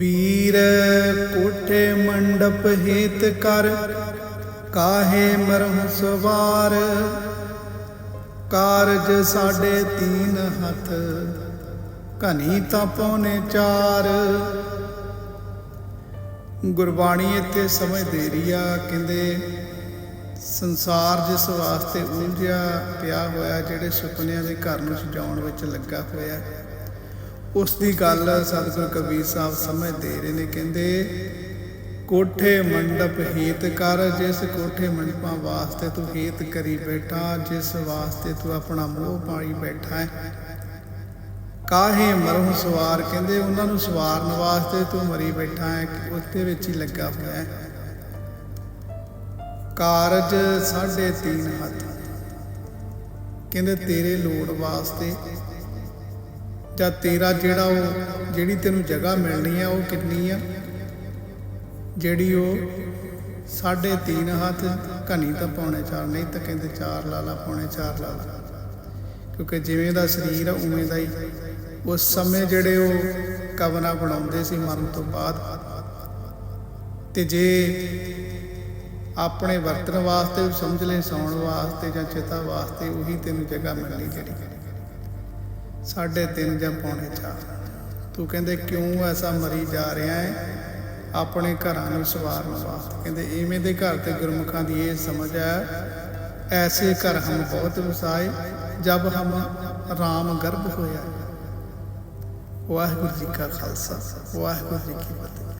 ਕਬੀਰ, ਕੋਠੇ ਮੰਡਪ ਹੇਤ ਕਰ, ਕਾਹੇ ਮਰਹੁ ਸਵਾਰ। ਕਾਰਜ ਸਾਡੇ ਤੀਨ ਹੱਥ, ਘਨੀ ਤਾਂ ਪੌਨੇ ਚਾਰ ਗੁਰਬਾਣੀ ਇੱਥੇ ਸਮਝ ਦੇ ਰਹੀ ਆ ਕਹਿੰਦੇ, ਸੰਸਾਰ ਜਿਸ ਵਾਸਤੇ ਉਲਝਿਆ ਪਿਆ ਹੋਇਆ, ਜਿਹੜੇ ਸੁਪਨਿਆਂ ਦੇ ਘਰ ਨੂੰ ਸਜਾਉਣ ਵਿੱਚ ਲੱਗਾ ਹੋਇਆ ਉਸ ਦੀ ਗੱਲ ਸਤਿਗੁਰ ਕਬੀਰ ਸਾਹਿਬ ਸਮਝ ਦੇ ਰਹੇ ਨੇ, ਕਹਿੰਦੇ, ਕੋਠੇ ਮੰਡਪ ਹੇਤ ਕਰ, ਜਿਸ ਕੋਠੇ ਮੰਡਪਾਂ ਵਾਸਤੇ ਤੂੰ ਹੇਤ ਕਰੀ ਬੈਠਾ, ਜਿਸ ਵਾਸਤੇ ਤੂੰ ਆਪਣਾ ਮੋਹ ਪਾਈ ਬੈਠਾ ਹੈ। ਕਾਹੇ ਮਰਹੁ ਸਵਾਰ, ਕਹਿੰਦੇ, ਉਹਨਾਂ ਨੂੰ ਸਵਾਰਨ ਵਾਸਤੇ ਤੂੰ ਮਰੀ ਬੈਠਾ ਹੈ ਕਿ ਉਸਦੇ ਵਿੱਚ ਹੀ ਲੱਗਾ ਹੋਇਆ ਹੈ। ਕਾਰਜ ਸਾਢੇ ਤੀਨ ਹੱਥ। ਕਹਿੰਦੇ, ਤੇਰੇ ਲੋੜ ਵਾਸਤੇ ਜਾਂ ਤੇਰਾ ਜਿਹੜਾ ਉਹ, ਜਿਹੜੀ ਤੈਨੂੰ ਜਗ੍ਹਾ ਮਿਲਣੀ ਆ, ਉਹ ਕਿੰਨੀ ਆ? ਜਿਹੜੀ ਉਹ ਸਾਢੇ ਤੀਨ ਹੱਥ ਘਣੀ ਤਾਂ ਪੌਣੇ ਚਾਰ, ਨਹੀਂ ਤਾਂ ਕਹਿੰਦੇ ਚਾਰ ਲਾ ਲਾ ਪੌਣੇ ਚਾਰ ਲਾ ਲਾ ਕਿਉਂਕਿ ਜਿਵੇਂ ਦਾ ਸਰੀਰ ਆ, ਉਵੇਂ ਦਾ ਹੀ। ਉਸ ਸਮੇਂ ਜਿਹੜੇ ਉਹ ਕਵਨਾ ਬਣਾਉਂਦੇ ਸੀ ਮਰਨ ਤੋਂ ਬਾਅਦ। ਤੇ ਜੇ ਆਪਣੇ ਵਰਤਨ ਵਾਸਤੇ ਸਮਝ ਲੈ, ਸੌਣ ਵਾਸਤੇ ਜਾਂ ਚਿਤਾ ਵਾਸਤੇ ਉਹੀ ਤੈਨੂੰ ਜਗ੍ਹਾ ਮਿਲਣੀ ਜਿਹੜੀ। ਸਾਢੇ ਤਿੰਨ ਜਾਂ ਪੌਣੇ ਚਾਰ ਤੂੰ ਕਹਿੰਦੇ, ਕਿਉਂ ਐਸਾ ਮਰੀ ਜਾ ਰਿਹਾ ਹੈ ਆਪਣੇ ਘਰਾਂ ਨੂੰ ਸਵਾਰਨ ਵਾਸਤੇ ਕਹਿੰਦੇ, ਇਵੇਂ ਦੇ ਘਰ ਤੇ ਗੁਰਮੁਖਾਂ ਦੀ ਇਹ ਸਮਝ ਹੈ, ਐਸੇ ਘਰ ਹਮ ਬਹੁਤ ਵਸਾਏ, ਜਬ ਹਮ ਰਾਮ ਗਰਭ ਹੋਇਆ ਵਾਹਿਗੁਰੂ ਜੀ ਕਾ ਖਾਲਸਾ, ਵਾਹਿਗੁਰੂ ਜੀ ਕੀ ਫਤਿਹ।